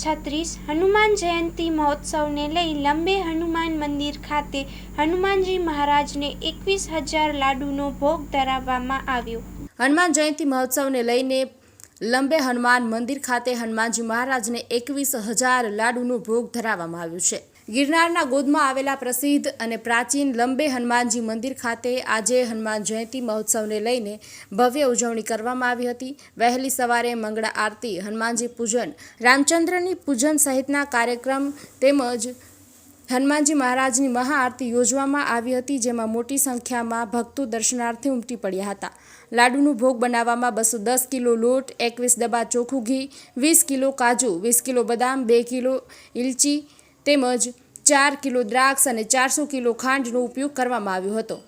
છત્રીસ, હનુમાન જયંતિ મહોત્સવને લઈ લંબે હનુમાન મંદિર ખાતે હનુમાનજી મહારાજને એકવીસ હજાર લાડુનો ભોગ ધરાવવામાં આવ્યો. હનુમાન જયંતિ મહોત્સવને લઈને લંબે હનુમાન મંદિર ખાતે હનુમાનજી મહારાજને એકવીસ હજાર લાડુનું ભોગ ધરાવવામાં આવ્યું છે. ગિરનારના ગોદમાં આવેલા પ્રસિદ્ધ અને પ્રાચીન લંબે હનુમાનજી મંદિર ખાતે આજે હનુમાન જયંતિ મહોત્સવને લઈને ભવ્ય ઉજવણી કરવામાં આવી હતી. વહેલી સવારે મંગળા આરતી, હનુમાનજી પૂજન, રામચંદ્રની પૂજન સહિતના કાર્યક્રમ તેમજ હનુમાનજી મહારાજની મહાઆરતી યોજવામાં આવી હતી, જેમાં મોટી સંખ્યામાં ભક્તો દર્શનાર્થે ઉમટી પડ્યા હતા. લાડુનું ભોગ બનાવવામાં બસો દસ કિલો લોટ, એકવીસ ડબ્બા ચોખ્ખું ઘી, વીસ કિલો કાજુ, વીસ કિલો બદામ, બે કિલો ઇલચી તેમજ ચાર કિલો દ્રાક્ષ અને ચારસો કિલો ખાંડનો ઉપયોગ કરવામાં આવ્યો હતો.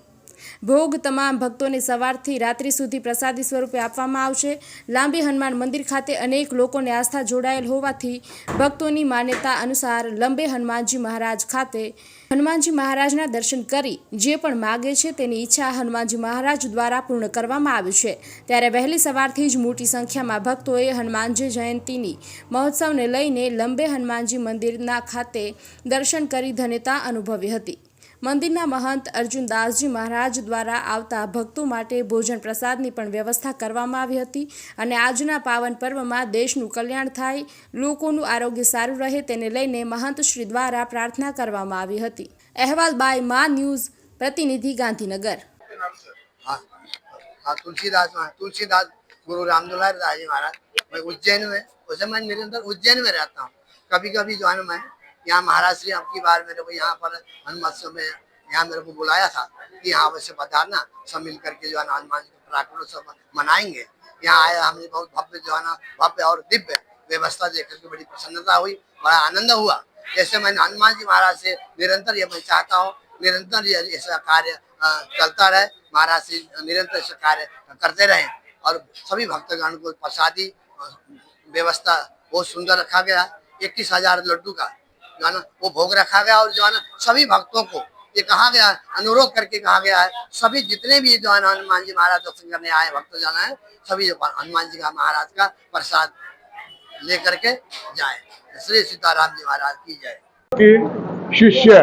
ભોગ તમામ ભક્તોને સવારથી રાત્રિ સુધી પ્રસાદી સ્વરૂપે આપવામાં આવશે. લાંબી હનુમાન મંદિર ખાતે અનેક લોકોને આસ્થા જોડાયેલ હોવાથી ભક્તોની માન્યતા અનુસાર લંબે હનુમાનજી મહારાજ ખાતે હનુમાનજી મહારાજના દર્શન કરી જે પણ માગે છે તેની ઈચ્છા હનુમાનજી મહારાજ દ્વારા પૂર્ણ કરવામાં આવી છે. ત્યારે વહેલી સવારથી જ મોટી સંખ્યામાં ભક્તોએ હનુમાનજી જયંતીની મહોત્સવને લઈને લંબે હનુમાનજી મંદિરના ખાતે દર્શન કરી ધન્યતા અનુભવી હતી. મંદિરના મહંત અર્જુનદાસજી મહારાજ દ્વારા આવતા ભક્તો માટે ભોજન પ્રસાદની પણ વ્યવસ્થા કરવામાં આવી હતી અને આજના પાવન પર્વમાં દેશનું કલ્યાણ થાય લોકોનું આરોગ્ય સારું રહે તેને લઈને મહંત શ્રી દ્વારા પ્રાર્થના કરવામાં આવી હતી અહેવાલ બાય મા ન્યૂઝ પ્રતિનિધિ ગાંધીનગર हाँ हाँ तुलसीदास महा- तुलसीदास गुरु रामदुलारी दास जी महाराज मैं उज्जैन में उस समय मैं निरंतर उज्जैन में रहता हूँ कभी कभी जो है ना मैं यहाँ महाराज श्री अब की बार मेरे को यहाँ पर हनुमत्सव में यहाँ मेरे को बुलाया था कि यहाँ अवश्य पधारना। सब मिल करके जो है ना हनुमान जी का प्राकटोत्सव मनाएँगे। यहाँ आया हमने बहुत भव्य जो है ना, भव्य और दिव्य व्यवस्था देख करके बड़ी प्रसन्नता हुई, बड़ा आनंद हुआ। जैसे मैंने हनुमान जी महाराज से निरंतर ये मैं चाहता हूँ, निरंतर ये ऐसा कार्य चलता रहे। महाराज से निरंतर ऐसा कार्य करते रहे और सभी भक्तगण को प्रसादी व्यवस्था बहुत सुंदर रखा गया। इक्कीस हज़ार लड्डू का जो है ना वो भोग रखा गया और जो है ना सभी भक्तों को ये कहा गया है, अनुरोध करके कहा गया है सभी जितने भी जो है ना हनुमान जी महाराज दर्शन करने आए भक्त जन है सभी जो हनुमान जी का महाराज का प्रसाद लेकर के जाए। श्री सीताराम जी महाराज की जय। की शिष्य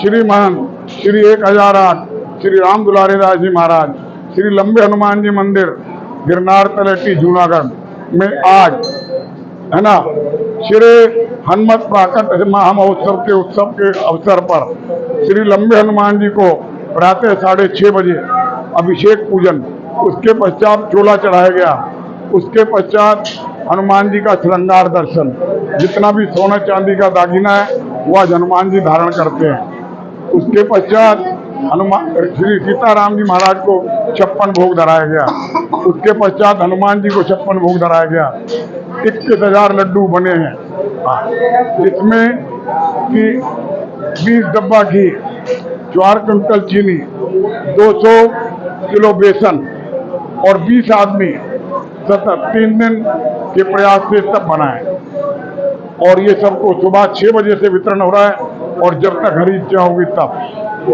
श्रीमान श्री एक हज़ार आठ श्री राम दुलारी दास जी महाराज श्री लंबे हनुमान जी मंदिर गिरनार तलेटी जूनागढ़ में आज है ना श्री हनुमत प्राकट महामहोत्सव के उत्सव के अवसर पर श्री लंबे हनुमान जी को प्रातः साढ़े छः बजे अभिषेक पूजन उसके पश्चात चोला चढ़ाया गया। उसके पश्चात हनुमान जी का श्रृंगार दर्शन। जितना भी सोना चांदी का दागिना है वो आज हनुमान जी धारण करते हैं। उसके पश्चात हनुमान श्री सीताराम जी महाराज को छप्पन भोग धराया गया। उसके पश्चात हनुमान जी को छप्पन भोग धराया गया। इक्कीस हज़ार लड्डू बने हाँ, जिसमें कि बीस डब्बा घी चार क्विंटल चीनी 200 किलो बेसन और 20 आदमी सतत तीन दिन के प्रयास से सब बनाए। और ये सबको सुबह छह बजे से वितरण हो रहा है और जब तक हरी इच्छा होगी तब।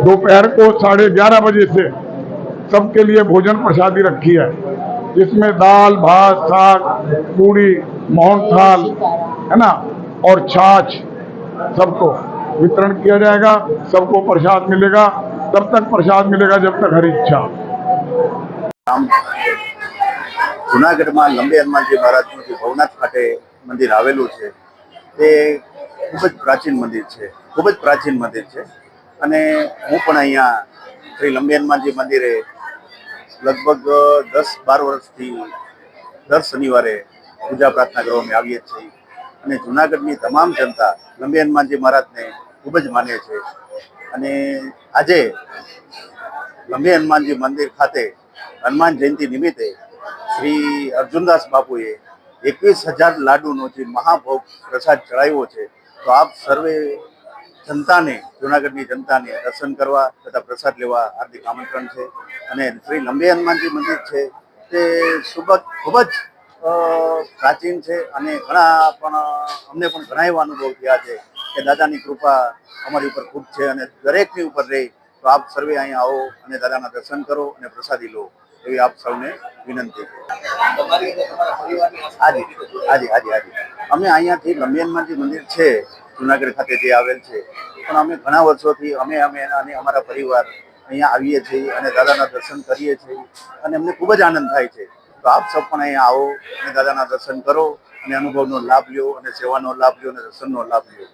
दोपहर को साढ़े ग्यारह बजे से सबके लिए भोजन प्रसादी रखी है। जिसमें दाल, भात, साग, पूड़ी, मोहन थाल, है ना? और छाछ सबको वितरण किया जाएगा सबको प्रसाद मिलेगा तब तक प्रसाद मिलेगा जब तक हरी इच्छा જુનાગઢમાં લંબે હનુમાનજી મહારાજનું જે ભવનાથ ખાતે મંદિર આવેલું છે તે ખૂબ જ પ્રાચીન મંદિર છે ખૂબ જ પ્રાચીન મંદિર છે અને હું પણ અહીંયા શ્રી લંબે હનુમાનજી મંદિરે લગભગ દસ બાર વર્ષથી દર શનિવારે પૂજા પ્રાર્થના કરવા અમે આવીએ જ છીએ અને જૂનાગઢની તમામ જનતા લંબી હનુમાનજી મહારાજને ખૂબ જ માને છે. અને આજે લંબી હનુમાનજી મંદિર ખાતે હનુમાન જયંતિ નિમિત્તે શ્રી અર્જુનદાસ બાપુએ એકવીસ હજાર લાડુનો જે મહાભોગ પ્રસાદ ચડાવ્યો છે, તો આપ સર્વે જનતાને, જુનાગઢની જનતાને દર્શન કરવા તથા પ્રસાદ લેવા હાર્દિક આમંત્રણ છે. અને શ્રી લંબે હનુમાનજી મંદિર છે તે જ ખૂબ જ પ્રાચીન છે અને ઘણા પણ, અમને પણ ઘણા એવા અનુભવ થયા છે કે દાદાની કૃપા અમારી ઉપર ખૂબ છે અને દરેકની ઉપર રહે. તો આપ સર્વે અહીંયા આવો અને દાદાના દર્શન કરો અને પ્રસાદી લો. એવી આપ સૌને વિનંતી હાજી હાજી હાજી હાજી. અમે અહીંયાથી લંબી જે મંદિર છે, જુનાગઢ ખાતે જે આવેલ છે. પણ અમે ઘણા વર્ષોથી, અમે અમે અને અમારા પરિવાર અહીંયા આવીએ છીએ અને દાદાના દર્શન કરીએ છીએ અને અમને ખૂબ જ આનંદ થાય છે. તો આપ સૌ પણ અહીંયા આવો અને દાદાના દર્શન કરો અને અનુભવનો લાભ લ્યો અને સેવાનો લાભ લ્યો અને દર્શનનો લાભ લ્યો.